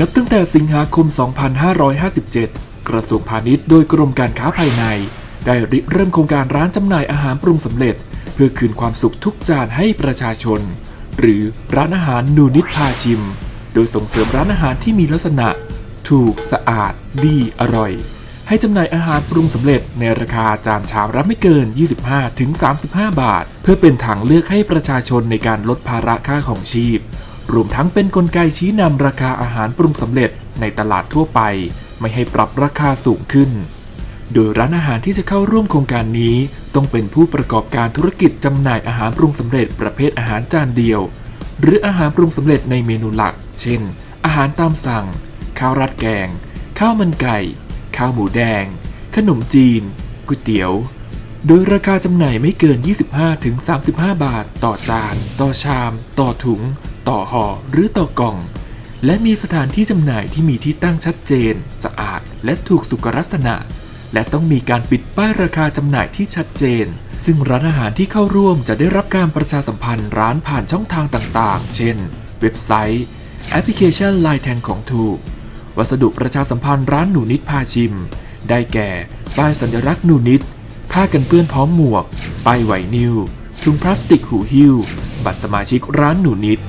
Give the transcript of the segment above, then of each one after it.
นับตั้งแต่สิงหาคม 2557 กระทรวงพาณิชย์โดยกรมการค้าภายใน ได้ริเริ่มโครงการร้านจำหน่ายอาหารปรุงสำเร็จ เพื่อคืนความสุขทุกจานให้ประชาชน หรือร้านอาหารนูนิดพาชิม โดยส่งเสริมร้านอาหารที่มีลักษณะ ถูกสะอาด ดี อร่อย ให้จำหน่ายอาหารปรุงสำเร็จในราคาจานชามละไม่เกิน 25-35 บาท เพื่อเป็นทางเลือกให้ประชาชนในการลดภาระค่าของชีพ รวมทั้งเป็นนกลไกชี้นำราคาอาหารปรุงสำเร็จในตลาดทั่วไป ไม่ให้ปรับราคาสูงขึ้น โดยร้านอาหารที่จะเข้าร่วมโครงการนี้ ต้องเป็นผู้ประกอบการธุรกิจจำหน่ายอาหารปรุงสำเร็จประเภทอาหารจานเดียว หรืออาหารปรุงสำเร็จในเมนูหลัก เช่น อาหารตามสั่ง ข้าวราดแกง ข้าวมันไก่ ข้าวหมูแดง ขนมจีนก๋วยเตี๋ยวโดยราคาจำหน่ายไม่เกิน 25-35 บาท ต่อจาน ต่อชาม ต่อถุง ต่อห่อหรือต่อกล่อง และมีสถานที่จำหน่ายที่มีที่ตั้งชัดเจน สะอาด และถูกสุขลักษณะ และต้องมีการปิดป้ายราคาจำหน่ายที่ชัดเจน ซึ่งร้านอาหารที่เข้าร่วมจะได้รับการประชาสัมพันธ์ร้านผ่านช่องทางต่างๆ เช่น เว็บไซต์ แอปพลิเคชัน Line แทงของถูก วัสดุประชาสัมพันธ์ร้านหนูนิดพาชิม ได้แก่ป้ายสัญลักษณ์หนูนิดผ้ากันเปื้อนพร้อมหมวกป้ายไหวนิวถุงพลาสติกหูหิ้ว บัตรสมาชิกร้านหนูนิด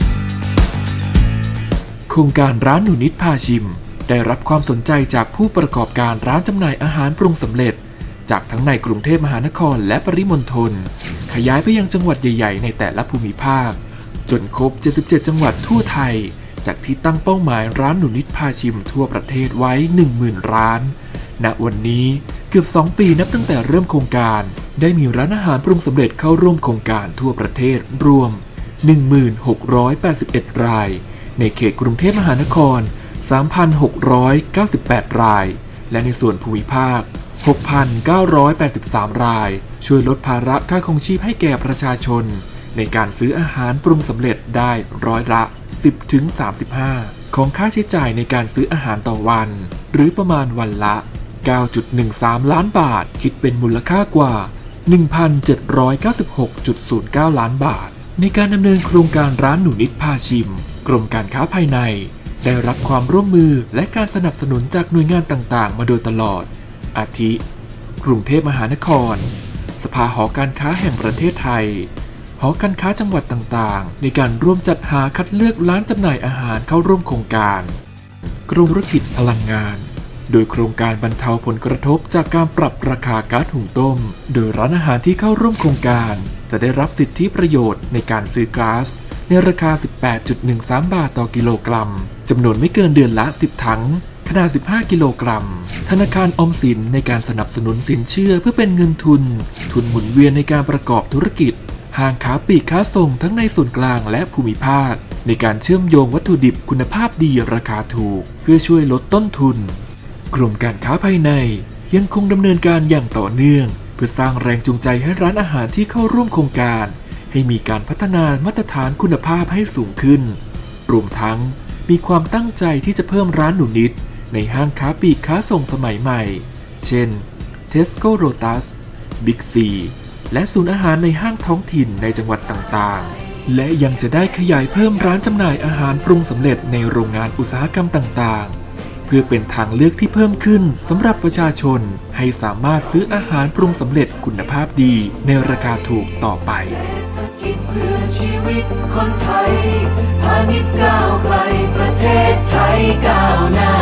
ครงการร้านหนูนิดพาชิม ได้รับความสนใจจากผู้ประกอบการร้านจำหน่ายอาหารปรุงสำเร็จ จากทั้งในกรุงเทพมหานครและปริมณฑลขยายไปยังจังหวัดใหญ่ ๆ ในแต่ละภูมิภาค จนครบ 77 จังหวัดทั่วไทย จากที่ตั้งเป้าหมายร้านหนูนิดพาชิมทั่วประเทศไว้ 10,000 ร้าน ณ วันนี้เกือบ 2 ปีนับตั้งแต่เริ่มโครงการ ได้มีร้านอาหารปรุงสำเร็จเข้าร่วมโครงการทั่วประเทศรวม 1681 ราย ในเขตกรุงเทพมหานคร 3,698 ราย และในส่วนภูมิภาค 6,983 ราย ช่วยลดภาระค่าครองชีพให้แก่ประชาชน ในการซื้ออาหารปรุงสำเร็จได้ร้อยละ 10-35 ของค่าใช้จ่ายในการซื้ออาหารต่อวัน หรือประมาณวันละ 9.13 ล้านบาท คิดเป็นมูลค่ากว่า 1,796.09 ล้านบาท ในการดำเนินโครงการร้านหนูนิดพาชิม กรมการค้าภายใน ได้รับความร่วมมือและการสนับสนุนจากหน่วยงานต่างๆ มาโดยตลอด อาทิ กรุงเทพมหานคร สภาหอการค้าแห่งประเทศไทย หอการค้าจังหวัดต่างๆ ในการร่วมจัดหาคัดเลือกร้านจำหน่ายอาหารเข้าร่วมโครงการ กรมธุรกิจพลังงาน โดยโครงการบรรเทาผลกระทบจากการปรับราคาก๊าซหุงต้ม โดยร้านอาหารที่เข้าร่วมโครงการ จะได้รับสิทธิประโยชน์ในการซื้อก๊าซในราคา 18.13 บาทต่อกิโลกรัม จำนวนไม่เกินเดือนละ 10 ถัง ขนาด 15 กิโลกรัม ธนาคารอมสินในการสนับสนุนสินเชื่อเพื่อเป็นเงินทุน ทุนหมุนเวียนในการประกอบธุรกิจ ห้างค้าปลีกค้าส่งทั้งในส่วนกลางและภูมิภาค ในการเชื่อมโยงวัตถุดิบคุณภาพดีราคาถูก เพื่อช่วยลดต้นทุนกรมการค้าภายในยังคงดำเนินการอย่างต่อเนื่อง เพื่อสร้างแรงจูงใจให้ร้านอาหารที่เข้าร่วมโครงการ ให้มีการพัฒนามาตรฐานคุณภาพให้สูงขึ้น รวมทั้งมีความตั้งใจที่จะเพิ่มร้านหนูนิด ในห้างค้าปลีกค้าส่งสมัยใหม่ เช่น Tesco Lotus Big C และศูนย์อาหารในห้างท้องถิ่นในจังหวัดต่างๆ และยังจะได้ขยายเพิ่มร้านจำหน่ายอาหารปรุงสำเร็จในโรงงานอุตสาหกรรมต่างๆ เพื่อเป็นทางเลือกที่เพิ่มขึ้นสำหรับประชาชนให้สามารถซื้ออาหารปรุงสำเร็จคุณภาพดี ในราคาถูกต่อไปเศรษฐกิจเพื่อชีวิตคนไทยพาณิชย์ก้าวไกลประเทศไทยก้าวหน้า